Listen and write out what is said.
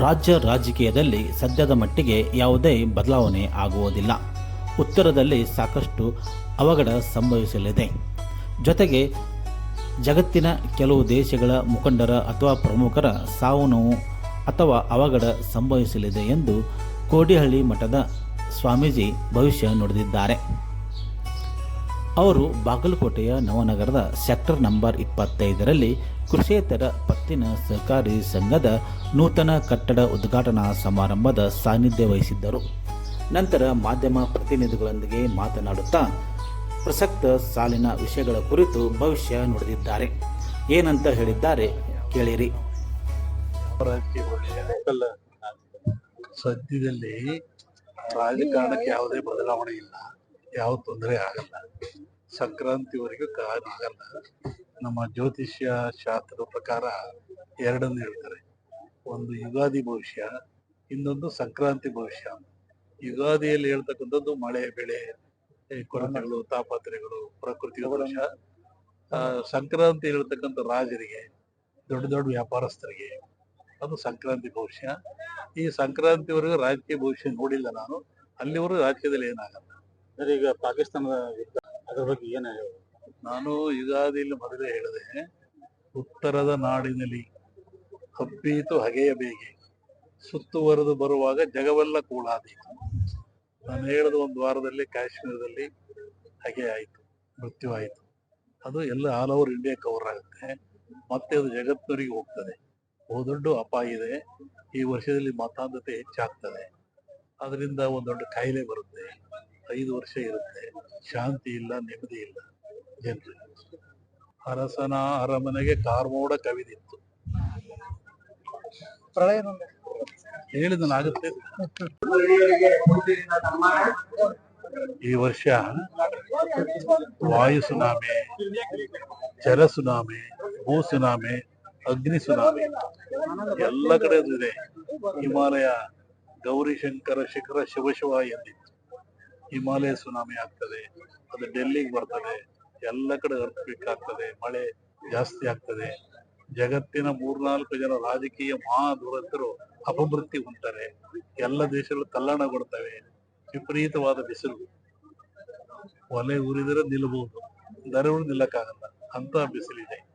ರಾಜ್ಯ ರಾಜಕೀಯದಲ್ಲಿ ಸದ್ಯದ ಮಟ್ಟಿಗೆ ಯಾವುದೇ ಬದಲಾವಣೆ ಆಗುವುದಿಲ್ಲ. ಉತ್ತರದಲ್ಲಿ ಸಾಕಷ್ಟು ಅವಘಡ ಸಂಭವಿಸಲಿದೆ. ಜೊತೆಗೆ ಜಗತ್ತಿನ ಕೆಲವು ದೇಶಗಳ ಮುಖಂಡರ ಅಥವಾ ಪ್ರಮುಖರ ಸಾವು ನೋವು ಅಥವಾ ಅವಘಡ ಸಂಭವಿಸಲಿದೆ ಎಂದು ಕೋಡಿಹಳ್ಳಿ ಮಠದ ಸ್ವಾಮೀಜಿ ಭವಿಷ್ಯ ನುಡಿದಿದ್ದಾರೆ. ಅವರು ಬಾಗಲಕೋಟೆಯ ನವನಗರದ ಸೆಕ್ಟರ್ ನಂಬರ್ ಇಪ್ಪತ್ತೈದರಲ್ಲಿ ಕೃಷಿಯೇತರ ಪತ್ತಿನ ಸಹಕಾರಿ ಸಂಘದ ನೂತನ ಕಟ್ಟಡ ಉದ್ಘಾಟನಾ ಸಮಾರಂಭದ ಸಾನ್ನಿಧ್ಯ ವಹಿಸಿದ್ದರು. ನಂತರ ಮಾಧ್ಯಮ ಪ್ರತಿನಿಧಿಗಳೊಂದಿಗೆ ಮಾತನಾಡುತ್ತಾ ಪ್ರಸಕ್ತ ಸಾಲಿನ ವಿಷಯಗಳ ಕುರಿತು ಭವಿಷ್ಯ ನುಡಿದಿದ್ದಾರೆ. ಏನಂತ ಹೇಳಿದ್ದಾರೆ ಕೇಳಿರಿ. ಸದ್ಯದಲ್ಲಿ ರಾಜಕಾರಣಕ್ಕೆ ಯಾವುದೇ ಬದಲಾವಣೆ ಇಲ್ಲ. ಯಾವ ತೊಂದರೆ ಆಗಲ್ಲ. ಸಂಕ್ರಾಂತಿವರೆಗೂ ಕಾರಣ ಆಗಲ್ಲ. ನಮ್ಮ ಜ್ಯೋತಿಷ್ಯ ಶಾಸ್ತ್ರದ ಪ್ರಕಾರ ಎರಡನ್ನು ಹೇಳ್ತಾರೆ. ಒಂದು ಯುಗಾದಿ ಭವಿಷ್ಯ, ಇನ್ನೊಂದು ಸಂಕ್ರಾಂತಿ ಭವಿಷ್ಯ. ಯುಗಾದಿಯಲ್ಲಿ ಹೇಳ್ತಕ್ಕಂಥದ್ದು ಮಳೆ, ಬೆಳೆ ಕೊರತೆಗಳು ತಾಪತ್ರೆಗಳು ಪ್ರಕೃತಿ ಭವಿಷ್ಯ ಸಂಕ್ರಾಂತಿ ಹೇಳ್ತಕ್ಕಂಥ ರಾಜರಿಗೆ, ದೊಡ್ಡ ದೊಡ್ಡ ವ್ಯಾಪಾರಸ್ಥರಿಗೆ ಅದು ಸಂಕ್ರಾಂತಿ ಭವಿಷ್ಯ. ಈ ಸಂಕ್ರಾಂತಿವರೆಗೂ ರಾಜಕೀಯ ಭವಿಷ್ಯ ನೋಡಿಲ್ಲ ನಾನು. ಅಲ್ಲಿವರೆಗೂ ರಾಜ್ಯದಲ್ಲಿ ಏನಾಗಲ್ಲ. ಈಗ ಪಾಕಿಸ್ತಾನದ ಯುದ್ಧ, ಅದ್ರ ಬಗ್ಗೆ ಏನ್ ಹೇಳೋದು? ನಾನು ಯುಗಾದಿಯಲ್ಲಿ ಮೊದಲೇ ಹೇಳಿದೆ, ಉತ್ತರದ ನಾಡಿನಲ್ಲಿ ಹಬ್ಬೀತು ಹಗೆಯ ಬೇಗೆ, ಸುತ್ತುವರೆದು ಬರುವಾಗ ಜಗವೆಲ್ಲ ಕೂಳಾದೀತು ನಾನು ಹೇಳಿದ ಒಂದು ವಾರದಲ್ಲಿ ಕಾಶ್ಮೀರದಲ್ಲಿ ಹಗೆ ಆಯಿತು, ಮೃತ್ಯು ಆಯಿತು. ಅದು ಎಲ್ಲ ಆಲ್ ಓವರ್ ಇಂಡಿಯಾ ಕವರ್ ಆಗುತ್ತೆ. ಮತ್ತೆ ಅದು ಜಗತ್ತಿನವರಿಗೆ ಹೋಗ್ತದೆ. ಬಹುದೊಡ್ಡ ಅಪಾಯ ಇದೆ. ಈ ವರ್ಷದಲ್ಲಿ ಮತಾಂಧತೆ ಹೆಚ್ಚಾಗ್ತದೆ. ಅದರಿಂದ ಒಂದು ದೊಡ್ಡ ಕಾಯಿಲೆ ಬರುತ್ತೆ. ಐದು ವರ್ಷ ಇರುತ್ತೆ. ಶಾಂತಿ ಇಲ್ಲ, ನೆಮ್ಮದಿ ಇಲ್ಲ. ಜನರಿಗೆ ಅರಸನ ಅರಮನೆಗೆ ಕಾರ್ಮೋಡ ಕವಿದಿತ್ತು. ಪ್ರಳಯ ಹೇಳಿದ ಆಗುತ್ತೆ? ಈ ವರ್ಷ ವಾಯು ಸುನಾಮಿ, ಜಲ ಸುನಾಮಿ, ಭೂ ಸುನಾಮಿ, ಅಗ್ನಿ ಸುನಾಮಿ, ಎಲ್ಲ ಕಡೆ ಇದೆ. ಹಿಮಾಲಯ ಗೌರಿಶಂಕರ ಶಿಖರ ಶಿವಶಿವ ಎಂದಿತ್ತು. ಹಿಮಾಲಯ ಸುನಾಮಿ ಆಗ್ತದೆ, ಅದು ಡೆಲ್ಲಿಗೆ ಬರ್ತದೆ ಎಲ್ಲ ಕಡೆ ಅರ್ತ್ಕ್ವಿಕ್ ಆಗ್ತದೆ, ಮಳೆ ಜಾಸ್ತಿ ಆಗ್ತದೆ. ಜಗತ್ತಿನ ಮೂರ್ನಾಲ್ಕು ಜನ ರಾಜಕೀಯ ಮಹಾ ದುರಂತರು ಅಪಮೃತ್ಯು ಹೊಂತಾರೆ ಎಲ್ಲ ದೇಶಗಳು ತಲ್ಲಣಗೊಳ್ತವೆ ವಿಪರೀತವಾದ ಬಿಸಿಲು. ಒಲೆ ಉರಿದರೆ ನಿಲ್ಲಬಹುದು. ದರಗಳು ನಿಲ್ಲಕ್ಕಾಗಲ್ಲ. ಅಂತ ಬಿಸಿಲಿದೆ.